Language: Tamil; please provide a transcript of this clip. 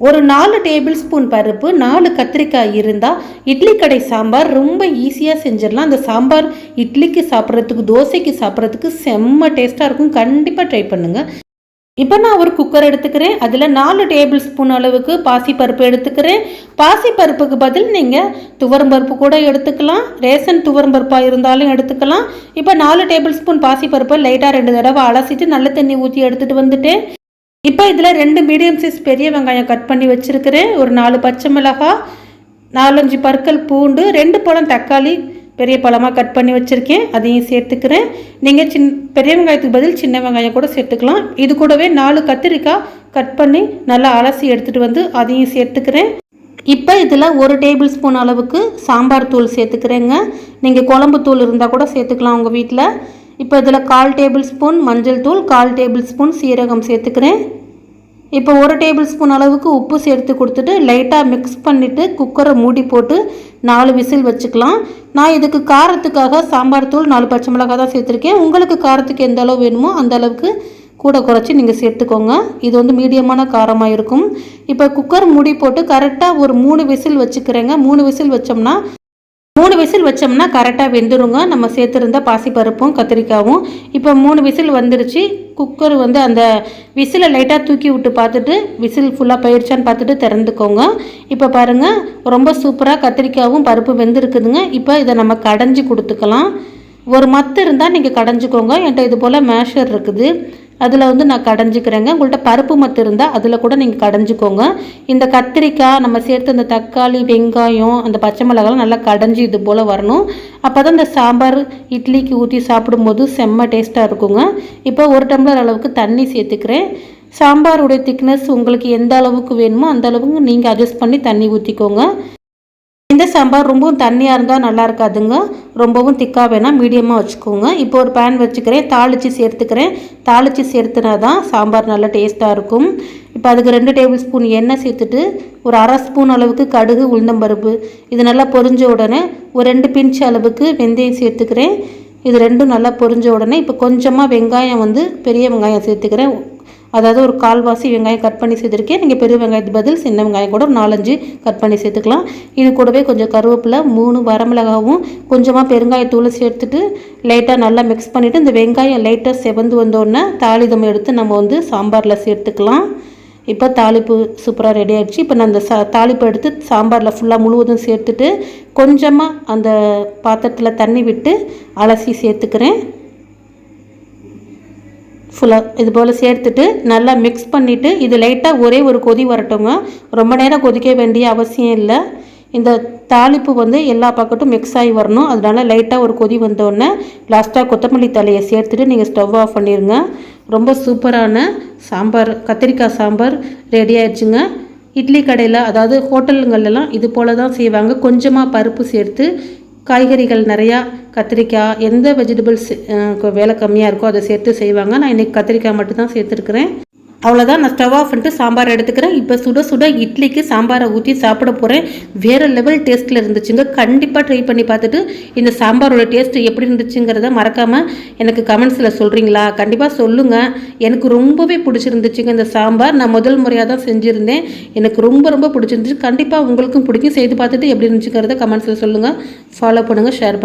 ஒரு நாலு டேபிள் ஸ்பூன் பருப்பு நாலு கத்திரிக்காய் இருந்தால் இட்லி கடை சாம்பார் ரொம்ப ஈஸியாக செஞ்சிடலாம். அந்த சாம்பார் இட்லிக்கு சாப்பிட்றதுக்கு தோசைக்கு சாப்பிட்றதுக்கு செம்ம டேஸ்ட்டாக இருக்கும். கண்டிப்பாக ட்ரை பண்ணுங்கள் இப்போ நான் ஒரு குக்கர் எடுத்துக்கிறேன். அதில் நாலு டேபிள் ஸ்பூன் அளவுக்கு பாசிப்பருப்பு எடுத்துக்கிறேன். பாசிப்பருப்புக்கு பதில் நீங்கள் துவரம்பருப்பு கூட எடுத்துக்கலாம். ரேசன் துவரம்பருப்பாக இருந்தாலும் எடுத்துக்கலாம். இப்போ நாலு டேபிள் ஸ்பூன் பாசிப்பருப்பை லைட்டாக ரெண்டு தடவை அலசிட்டு நல்ல தண்ணி ஊற்றி எடுத்துகிட்டு வந்துட்டேன். இப்போ இதில் ரெண்டு மீடியம் சைஸ் பெரிய வெங்காயம் கட் பண்ணி வச்சுருக்கிறேன். ஒரு நாலு பச்சை மிளகாய் நாலஞ்சு பற்கள் பூண்டு ரெண்டு பழம் தக்காளி பெரிய பழமாக கட் பண்ணி வச்சுருக்கேன். அதையும் சேர்த்துக்கிறேன். நீங்கள் சின் பெரிய வெங்காயத்துக்கு பதில் சின்ன வெங்காயம் கூட சேர்த்துக்கலாம். இது கூடவே நாலு கத்திரிக்காய் கட் பண்ணி நல்லா அலசி எடுத்துகிட்டு வந்து அதையும் சேர்த்துக்கிறேன். இப்போ இதில் ஒரு டேபிள் ஸ்பூன் அளவுக்கு சாம்பார் தூள் சேர்த்துக்கிறேங்க. நீங்கள் குழம்பு தூள் இருந்தால் கூட சேர்த்துக்கலாம் உங்கள் வீட்டில் இப்போ இதில் கால் டேபிள் ஸ்பூன் மஞ்சள் தூள் கால் டேபிள் ஸ்பூன் சீரகம் சேர்த்துக்கிறேன். இப்போ ஒரு டேபிள் ஸ்பூன் அளவுக்கு உப்பு சேர்த்து கொடுத்துட்டு லைட்டாக மிக்ஸ் பண்ணிவிட்டு குக்கரை மூடி போட்டு நாலு விசில் வச்சுக்கலாம். நான் இதுக்கு காரத்துக்காக சாம்பார் தூள் நாலு பச்சை மிளகாய் தான் சேர்த்துருக்கேன். உங்களுக்கு காரத்துக்கு எந்த அளவு வேணுமோ அந்த அளவுக்கு கூட குறைச்சி நீங்கள் சேர்த்துக்கோங்க. இது வந்து மீடியமான காரமாக இருக்கும். இப்போ குக்கர் மூடி போட்டு கரெக்டாக ஒரு மூணு விசில் வச்சுக்கிறேங்க. மூணு விசில் வச்சோம்னா மூணு விசில் வச்சோம்னா கரெக்டாக வெந்துருங்க. நம்ம சேர்த்துருந்த பாசிப்பருப்பும் கத்திரிக்காவும். இப்போ மூணு விசில் வந்துருச்சு. குக்கர் வந்து அந்த விசிலை லைட்டாக தூக்கி விட்டு பார்த்துட்டு விசில் ஃபுல்லாக போயிடுச்சான்னு பார்த்துட்டு திறந்துக்கோங்க. இப்போ பாருங்கள் ரொம்ப சூப்பராக கத்திரிக்காவும் பருப்பு வெந்திருக்குதுங்க. இப்போ இதை நம்ம கடைஞ்சி கொடுத்துக்கலாம். ஒரு மத்து இருந்தால் நீங்கள் கடைஞ்சிக்கோங்க. என்கிட்ட இது போல் மேஷர் இருக்குது. அதில் வந்து நான் கடைஞ்சிக்கிறேங்க. உங்கள்கிட்ட பருப்பு மத்து இருந்தால் அதில் கூட நீங்கள் கடைஞ்சிக்கோங்க. இந்த கத்திரிக்காய் நம்ம சேர்த்து அந்த தக்காளி வெங்காயம் அந்த பச்சை மிளகாலாம் நல்லா கடைஞ்சி இது போல் வரணும். அப்போ தான் இந்த சாம்பார் இட்லிக்கு ஊற்றி சாப்பிடும்போது செம்ம டேஸ்ட்டாக இருக்குங்க. இப்போ ஒரு டம்ளர் அளவுக்கு தண்ணி சேர்த்துக்கிறேன். சாம்பாருடைய திக்னஸ் உங்களுக்கு எந்த அளவுக்கு வேணுமோ அந்த அளவுக்கு நீங்கள் அட்ஜஸ்ட் பண்ணி தண்ணி ஊற்றிக்கோங்க இந்த சாம்பார் ரொம்பவும் தண்ணியாக இருந்தால் நல்லா இருக்காதுங்க. ரொம்பவும் திக்காக வேணால் மீடியமாக வச்சுக்கோங்க. இப்போ ஒரு பேன் வச்சுக்கிறேன். தாளித்து சேர்த்துக்கிறேன். தாளித்து சேர்த்துனா தான் சாம்பார் நல்லா டேஸ்ட்டாக இருக்கும். இப்போ அதுக்கு ரெண்டு டேபிள் ஸ்பூன் எண்ணெய் சேர்த்துட்டு ஒரு அரை ஸ்பூன் அளவுக்கு கடுகு உளுந்தம்பருப்பு இது நல்லா பொரிஞ்ச உடனே ஒரு ரெண்டு பிஞ்ச் அளவுக்கு வெந்தயம் சேர்த்துக்கிறேன். இது ரெண்டும் நல்லா பொரிஞ்ச உடனே இப்போ கொஞ்சமாக வெங்காயம் வந்து பெரிய வெங்காயம் சேர்த்துக்கிறேன். அதாவது ஒரு கால்வாசி வெங்காயம் கட் பண்ணி சேர்த்துருக்கேன். நீங்கள் பெரிய வெங்காயத்துக்கு பதில் சின்ன வெங்காயம் கூட ஒரு நாலஞ்சு கட் பண்ணி சேர்த்துக்கலாம். இது கூடவே கொஞ்சம் கருவேப்பிலை மூணு வரமிளகாவும் கொஞ்சமாக பெருங்காயத்தூளை சேர்த்துட்டு லைட்டாக நல்லா மிக்ஸ் பண்ணிவிட்டு இந்த வெங்காயம் லைட்டாக செவந்து வந்தோடனே தாளிதம் எடுத்து நம்ம வந்து சாம்பாரில் சேர்த்துக்கலாம். இப்போ தாளிப்பு சூப்பராக ரெடி ஆகிடுச்சு இப்போ நான் அந்த சா தாளிப்பு எடுத்து சாம்பாரில் ஃபுல்லாக முழுவதும் சேர்த்துட்டு கொஞ்சமாக அந்த பாத்திரத்தில் தண்ணி விட்டு அலசி சேர்த்துக்கிறேன். ஃபுல்லாக இது போல் சேர்த்துட்டு நல்லா மிக்ஸ் பண்ணிவிட்டு இது லைட்டாக ஒரே ஒரு கொதி வரட்டுங்க. ரொம்ப நேரம் கொதிக்க வேண்டிய அவசியம் இல்லை. இந்த தாளிப்பு வந்து எல்லா பக்கட்டும் மிக்ஸ் ஆகி வரணும். அதனால லைட்டாக ஒரு கொதி வந்தோடனே லாஸ்ட்டாக கொத்தமல்லி தலையை சேர்த்துட்டு நீங்கள் ஸ்டவ் ஆஃப் பண்ணிடுங்க ரொம்ப சூப்பரான சாம்பார் கத்திரிக்காய் சாம்பார் ரெடி ஆயிடுச்சுங்க. இட்லி கடையில் அதாவது ஹோட்டலுங்கள்லாம் இது போல் தான் செய்வாங்க. கொஞ்சமாக பருப்பு சேர்த்து காய்கறிகள் நிறையா கத்திரிக்காய் எந்த வெஜிடபிள்ஸ் வேலை கம்மியாக இருக்கோ அதை சேர்த்து செய்வாங்க. நான் இன்றைக்கி கத்திரிக்காய் மட்டும்தான் சேர்த்துருக்குறேன். அவ்வளோதான் நான் ஸ்டவ் ஆஃப் பண்ணிட்டு சாம்பார் எடுத்துக்கிறேன். இப்போ சுட சுட இட்லிக்கு சாம்பாரை ஊற்றி சாப்பிட போகிறேன் வேறு லெவல் டேஸ்ட்டில் இருந்துச்சுங்க. கண்டிப்பாக ட்ரை பண்ணி பார்த்துட்டு இந்த சாம்பாரோட டேஸ்ட் எப்படி இருந்துச்சுங்கிறத மறக்காமல் எனக்கு கமெண்ட்ஸில் சொல்கிறீங்களா கண்டிப்பாக சொல்லுங்கள் எனக்கு ரொம்பவே பிடிச்சிருந்துச்சுங்க இந்த சாம்பார். நான் முதல் முறையாக தான் செஞ்சுருந்தேன். எனக்கு ரொம்ப ரொம்ப பிடிச்சிருந்துச்சு. கண்டிப்பாக உங்களுக்கும் பிடிக்கும். செய்து பார்த்துட்டு எப்படி இருந்துச்சுங்கிறத கமெண்ட்ஸில் சொல்லுங்கள் ஃபாலோ பண்ணுங்கள் ஷேர் பண்ணுங்கள்